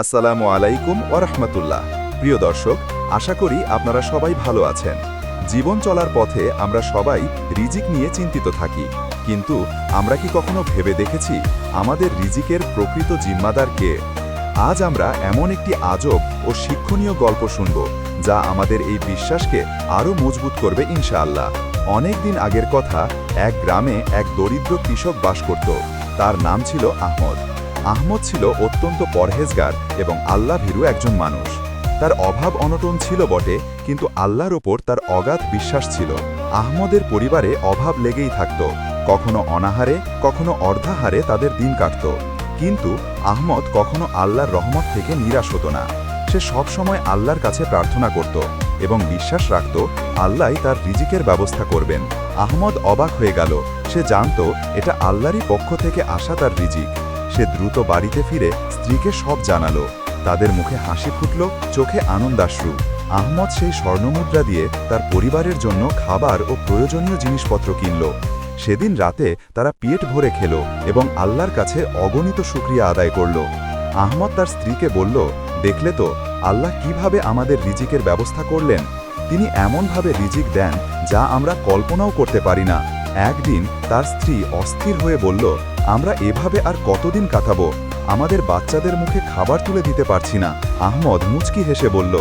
আসসালামু আলাইকুম ওরহমতুল্লাহ প্রিয় দর্শক, আশা করি আপনারা সবাই ভালো আছেন। জীবন চলার পথে আমরা সবাই রিজিক নিয়ে চিন্তিত থাকি। কিন্তু আমরা কি কখনো ভেবে দেখেছি আমাদের রিজিকের প্রকৃত জিম্মাদার কে? আজ আমরা এমন একটি আজব ও শিক্ষণীয় গল্প শুনব, যা আমাদের এই বিশ্বাসকে আরও মজবুত করবে ইনশাআল্লাহ। অনেক দিন আগের কথা, এক গ্রামে এক দরিদ্র কৃষক বাস করত। তার নাম ছিল আহমদ। আহমদ ছিল অত্যন্ত পরহেজগার এবং আল্লাহ ভীরু একজন মানুষ। তার অভাব অনটন ছিল বটে, কিন্তু আল্লাহর ওপর তার অগাধ বিশ্বাস ছিল। আহমদের পরিবারে অভাব লেগেই থাকত। কখনো অনাহারে, কখনো অর্ধাহারে তাদের দিন কাটত। কিন্তু আহমদ কখনো আল্লাহর রহমত থেকে নিরাশ হতো না। সে সব সময় আল্লাহর কাছে প্রার্থনা করত এবং বিশ্বাস রাখত, আল্লাহই তার রিজিকের ব্যবস্থা করবেন। আহমদ অবাক হয়ে গেল। সে জানত, এটা আল্লাহরই পক্ষ থেকে আসা তার রিজিক। সে দ্রুত বাড়িতে ফিরে স্ত্রীকে সব জানালো। তাদের মুখে হাসি ফুটল, চোখে আনন্দাশ্রু আহমদ সেই স্বর্ণমুদ্রা দিয়ে তার পরিবারের জন্য খাবার ও প্রয়োজনীয় জিনিসপত্র কিনল। সেদিন রাতে তারা পেট ভরে খেল এবং আল্লাহর কাছে অগণিত শুক্রিয়া আদায় করল। আহমদ তার স্ত্রীকে বলল, দেখলে তো, আল্লাহ কীভাবে আমাদের রিজিকের ব্যবস্থা করলেন? তিনি এমনভাবে রিজিক দেন যা আমরা কল্পনাও করতে পারি না। একদিন তার স্ত্রী অস্থির হয়ে বলল আমরা এভাবে আর কতদিন কাটাবো? আমাদের বাচ্চাদের মুখে খাবার তুলে দিতে পারছি না। আহমদ মুচকি হেসে বলল,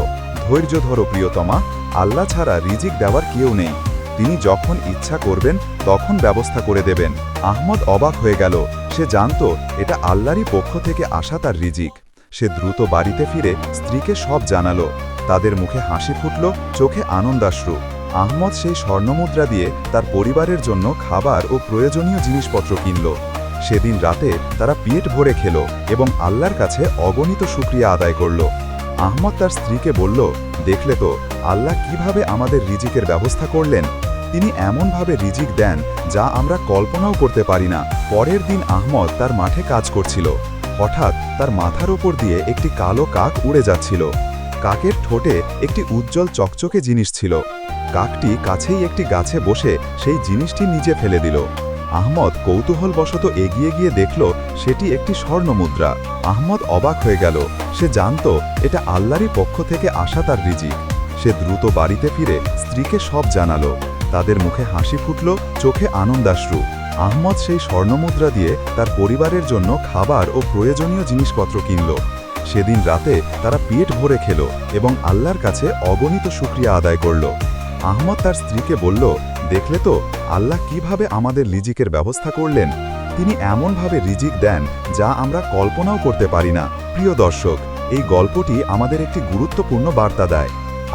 ধৈর্য ধরো প্রিয়তমা, আল্লাহ ছাড়া রিজিক দেওয়ার কেউ নেই। তিনি যখন ইচ্ছা করবেন, তখন ব্যবস্থা করে দেবেন। আহমদ অবাক হয়ে গেল। সে জানত এটা আল্লাহরই পক্ষ থেকে আসা তার রিজিক। সে দ্রুত বাড়িতে ফিরে স্ত্রীকে সব জানালো। তাদের মুখে হাসি ফুটল, চোখে আনন্দাশ্রু আহমদ সেই স্বর্ণমুদ্রা দিয়ে তার পরিবারের জন্য খাবার ও প্রয়োজনীয় জিনিসপত্র কিনল। সেদিন রাতে তারা পেট ভরে খেল এবং আল্লাহর কাছে অগণিত শুক্রিয়া আদায় করল। আহমদ তার স্ত্রীকে বলল, দেখলে তো, আল্লাহ কীভাবে আমাদের রিজিকের ব্যবস্থা করলেন? তিনি এমনভাবে রিজিক দেন যা আমরা কল্পনাও করতে পারি না। পরের দিন আহমদ তার মাঠে কাজ করছিল। হঠাৎ তার মাথার ওপর দিয়ে একটি কালো কাক উড়ে যাচ্ছিল। কাকের ঠোঁটে একটি উজ্জ্বল চকচকে জিনিস ছিল। কাকটি কাছেই একটি গাছে বসে সেই জিনিসটি নিচে ফেলে দিল। আহমদ কৌতূহলবশত এগিয়ে গিয়ে দেখল সেটি একটি স্বর্ণমুদ্রা। আহমদ অবাক হয়ে গেল। সে জানত এটা আল্লাহরই পক্ষ থেকে আসা তার রিজিক। সে দ্রুত বাড়িতে ফিরে স্ত্রীকে সব জানালো। তাদের মুখে হাসি ফুটল, চোখে আনন্দাশ্রু। আহমদ সেই স্বর্ণমুদ্রা দিয়ে তার পরিবারের জন্য খাবার ও প্রয়োজনীয় জিনিসপত্র কিনল। সেদিন রাতে তারা পেট ভরে খেল এবং আল্লাহর কাছে অগণিত শুক্রিয়া আদায় করল। আহমদ তার স্ত্রীকে বলল দেখলে তো আল্লাহ কীভাবে আমাদের রিজিকের ব্যবস্থা করলেন? তিনি এমনভাবে রিজিক দেন যা আমরা কল্পনাও করতে পারি না। প্রিয় দর্শক, এই গল্পটি আমাদের একটি গুরুত্বপূর্ণ বার্তা দেয়।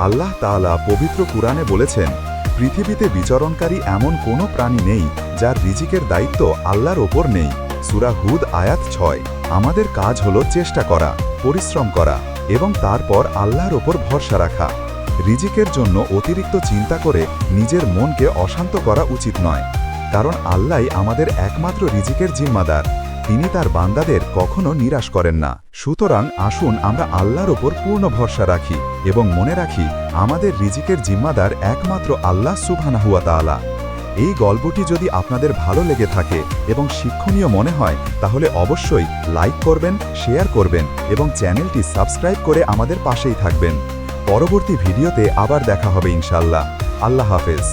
আল্লাহ তাআলা পবিত্র কুরআনে বলেছেন, পৃথিবীতে বিচরণকারী এমন কোনো প্রাণী নেই যার রিজিকের দায়িত্ব আল্লাহর ওপর নেই। সুরা হুদ আয়াত ছয়, আমাদের কাজ হলো চেষ্টা করা, পরিশ্রম করা এবং তারপর আল্লাহর ওপর ভরসা রাখা। রিজিকের জন্য অতিরিক্ত চিন্তা করে নিজের মনকে অশান্ত করা উচিত নয়। কারণ আল্লাহ আমাদের একমাত্র রিজিকের জিম্মাদার। তিনি তার বান্দাদের কখনো নিরাশ করেন না। সুতরাং আসুন আমরা আল্লাহর ওপর পূর্ণ ভরসা রাখি এবং মনে রাখি আমাদের রিজিকের জিম্মাদার একমাত্র আল্লাহ সুবহানাহুয়া তাআলা। এই গল্পটি যদি আপনাদের ভালো লেগে থাকে এবং শিক্ষণীয় মনে হয়, তাহলে অবশ্যই লাইক করবেন, শেয়ার করবেন এবং চ্যানেলটি সাবস্ক্রাইব করে আমাদের পাশেই থাকবেন। পরবর্তী ভিডিওতে আবার দেখা হবে ইনশাল্লাহ আল্লাহ হাফেজ।